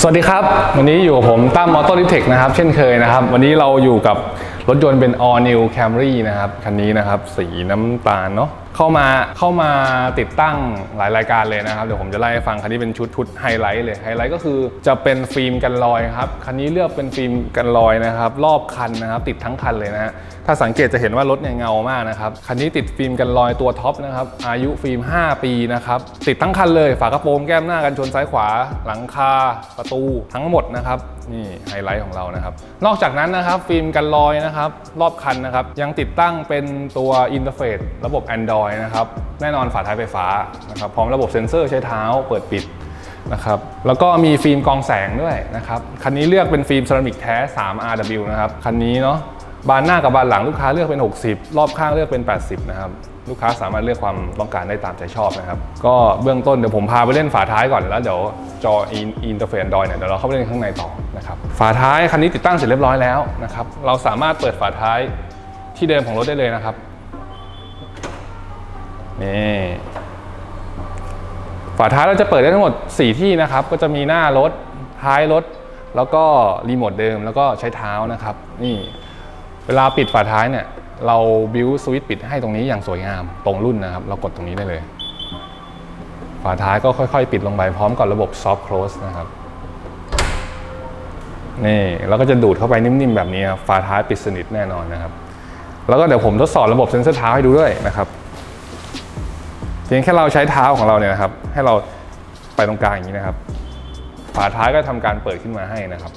สวัสดีครับ วันนี้อยู่กับผมตั้มมอเตอร์ดิเทคนะครับ เช่นเคยนะครับ วันนี้เราอยู่กับรถยนต์เป็น All New Camry นะครับ คันนี้นะครับ สีน้ำตาลเนาะ เข้ามาเข้ามาติดตั้งหลายรายการเลยนะครับ เดี๋ยวผมจะไล่ให้ฟังคันนี้เป็นชุดชุดไฮไลท์เลยไฮไลท์ก็คือจะเป็นฟิล์มกันรอยครับคันนี้เลือกเป็นฟิล์มกันรอยนะครับ รอบคันนะครับ ติดทั้งคันเลยนะฮะถ้าสังเกตจะเห็นว่ารถเนี่ยเงามากนะครับคันนี้ติดฟิล์มกันรอยตัวท็อปนะครับอายุฟิล์ม 5 ปีนะครับติดทั้งคันเลย ฝากระโปรงแก้มหน้ากันชนซ้ายขวา หลังคาประตูทั้งหมดนะครับนี่ไฮไลท์ของเรานะครับ นอกจากนั้นนะครับฟิล์มกันรอยนะครับรอบคันนะครับยังติดตั้งเป็นตัวอินเทอร์เฟซระบบ Android นะครับแน่นอนฝาท้ายไฟฟ้านะครับพร้อมระบบเซ็นเซอร์ใช้เท้าเปิดปิดนะครับแล้วก็มีฟิล์มกองแสงด้วยนะครับคันนี้เลือกเป็นฟิล์มเซรามิกแท้ 3 RW นะครับคันนี้เนาะบานหน้ากับบานหลังลูกค้าเลือกเป็น 60 รอบข้างเลือกเป็น 80 นะครับ ลูกค้าสามารถเลือกความต้องการได้ตามใจชอบนะครับ ก็เบื้องต้นเดี๋ยวผมพาไปเล่นฝาท้ายก่อนแล้วเดี๋ยวจออินเตอร์เฟซดอยเนี่ยเดี๋ยวเราเข้าไปเล่นข้างในต่อนะครับฝาท้ายคันนี้ติดตั้งเสร็จเรียบร้อยแล้วนะครับเราสามารถเปิดฝาท้ายที่เดิมของรถได้เลยนะครับ นี่ฝาท้ายเราจะเปิดได้ทั้งหมด 4 ที่นะครับ ก็จะมีหน้ารถท้ายรถ แล้วก็รีโมทเดิมแล้วก็ใช้เท้านะครับ นี่เวลาปิดฝาท้ายเนี่ย เราบิวสวิตช์ปิดให้ตรงนี้อย่างสวยงามตรงรุ่นนะครับ เรากดตรงนี้ได้เลย ฝาท้ายก็ค่อยๆ ปิดลงไปพร้อมกับระบบ soft close นะครับนี่แล้วก็จะดูดเข้าไปนิ่มๆแบบนี้ครับฝาท้ายปิดสนิทแน่นอนนะครับ แล้วก็เดี๋ยวผมทดสอบระบบเซ็นเซอร์เท้าให้ดูด้วยนะครับ เพียงแค่เราใช้เท้าของเราเนี่ยนะครับ ให้เราไปตรงกลางอย่างนี้นะครับ ฝาท้ายก็ทำการเปิดขึ้นมาให้นะครับ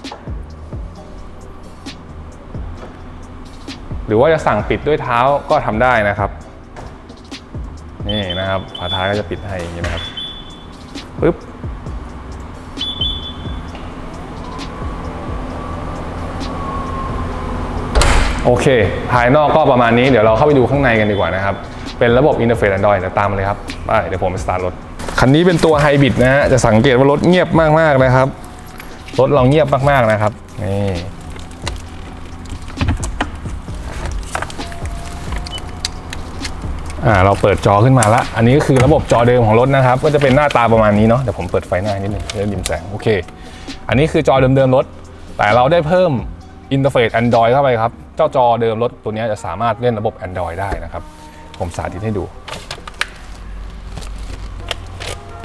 หรือว่าจะสั่งปิดด้วยเท้าก็ทำได้นะครับนี่นะครับฝาท้ายก็จะปิดให้อย่างนี้นะครับปึ๊บโอเค ภายนอกก็ประมาณนี้ เดี๋ยวเราเข้าไปดูข้างในกันดีกว่านะครับ เป็นระบบอินเทอร์เฟซ Android เดี๋ยตามมาเลยครับไปเดี๋ยวผมไปสตาร์ทรถ คันนี้เป็นตัวไฮบริดนะฮะ จะสังเกตว่ารถเงียบมากๆนะครับ รถเราเงียบมากๆนะครับ นี่อ่าเราเปิดจอขึ้นมาละอันนี้ก็คือระบบจอเดิมของรถนะครับ ก็จะเป็นหน้าตาประมาณนี้เนาะเดี๋ยวผมเปิดไฟหน้านิดนึงเพื่อริมแสงโอเค อันนี้คือจอเดิมๆรถ แต่เราได้เพิ่มอินเทอร์เฟซ Android เข้าไปครับ เจ้าจอเดิมรถตัวนี้จะสามารถเล่นระบบ Android ได้นะครับ ผมสาธิตให้ดู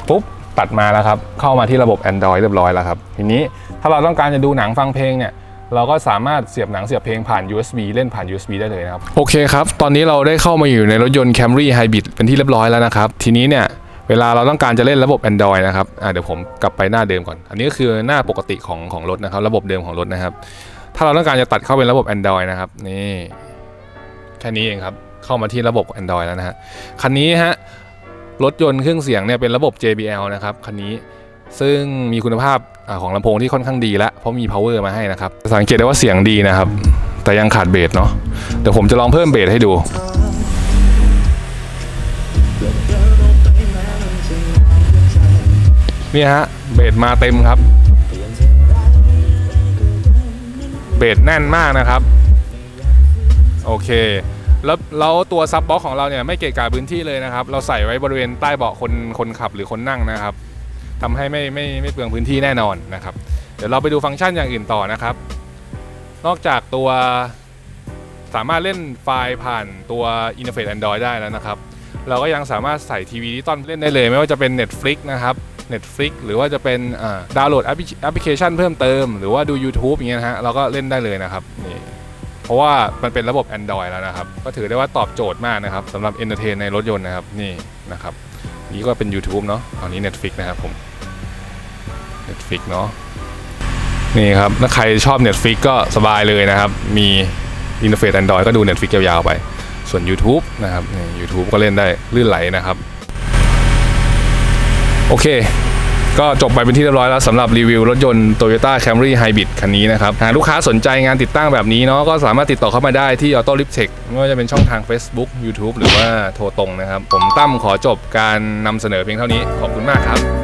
ปุ๊บ ตัดมาแล้วครับ เข้ามาที่ระบบ Android เรียบร้อยแล้วครับ ทีนี้ถ้าเราต้องการจะดูหนังฟังเพลงเนี่ยเราก็สามารถเสียบหนังเสียบเพลงผ่าน USB เล่นผ่าน USB ได้เลยนะครับ โอเคครับ ตอนนี้เราได้เข้ามาอยู่ในรถยนต์ Camry Hybrid เป็นที่เรียบร้อยแล้วนะครับ ทีนี้เนี่ยเวลาเราต้องการจะเล่นระบบ Android นะครับเดี๋ยวผมกลับไปหน้าเดิมก่อน อันนี้ก็คือหน้าปกติของของรถนะครับ ระบบเดิมของรถนะครับ ถ้าเราต้องการจะตัดเข้าเป็นระบบ Android นะครับ นี่ แค่นี้เองครับ เข้ามาที่ระบบ Android แล้วนะฮะ คันนี้ฮะ รถยนต์เครื่องเสียงเนี่ยเป็นระบบ JBL นะครับ คันนี้ซึ่งมีคุณภาพอของลำโพงที่ค่อนข้างดีแล้ว เพราะมี power มาให้นะครับ สังเกตได้ว่าเสียงดีนะครับ แต่ยังขาดเบสเนาะเดี๋ยวผมจะลองเพิ่มเบสให้ดูนี่ฮะเบสมาเต็มครับ เบสแน่นมากนะครับ โอเค แล้วแล้วตัวซับบ็อกของเราเนี่ยไม่เกะกะพื้นที่เลยนะครับ เราใส่ไว้บริเวณใต้เบาะคนคนขับหรือคนนั่งนะครับทำให้ไม่ไม่ไม่เปลืองพื้นที่แน่นอนนะครับ เดี๋ยวเราไปดูฟังก์ชันอย่างอื่นต่อนะครับ นอกจากตัวสามารถเล่นไฟล์ผ่านตัว Interface Android ได้แล้วนะครับ เราก็ยังสามารถใส่ทีวีดิจิตอลเล่นได้เลย ไม่ว่าจะเป็น Netflix นะครับ Netflix หรือว่าจะเป็นดาวน์โหลดแอพลิแอปพลิเคชันเพิ่มเติม หรือว่าดู YouTube อย่างเงี้ยนะฮะเราก็เล่นได้เลยนะครับนี่ เพราะว่ามันเป็นระบบ Android แล้วนะครับ ก็ถือได้ว่าตอบโจทย์มากนะครับสำหรับ Entertain ในรถยนต์นะครับนี่นะครับ นี่ก็เป็น YouTube เนาะตอนนี้ Netflix นะครับผม Netflix เนาะนี่ครับถ้าใครชอบ Netflix ก็สบายเลยนะครับ มีอินเทอร์เฟซ Android ก็ดู Netflix ยาวๆไป ส่วน YouTube นะครับ YouTube ก็เล่นได้ลื่นไหลนะครับ โอเค ก็จบไปเป็นที่เรียบร้อยแล้วสำหรับรีวิวรถยนต์ Toyota Camry Hybrid คันนี้นะครับ หากลูกค้าสนใจงานติดตั้งแบบนี้เนาะก็สามารถติดต่อเข้ามาได้ที่ Auto Lip Tech ไม่ว่าจะเป็นช่องทาง Facebook YouTube หรือว่าโทรตรงนะครับ ผมตั้มขอจบการนำเสนอเพียงเท่านี้ขอบคุณมากครับ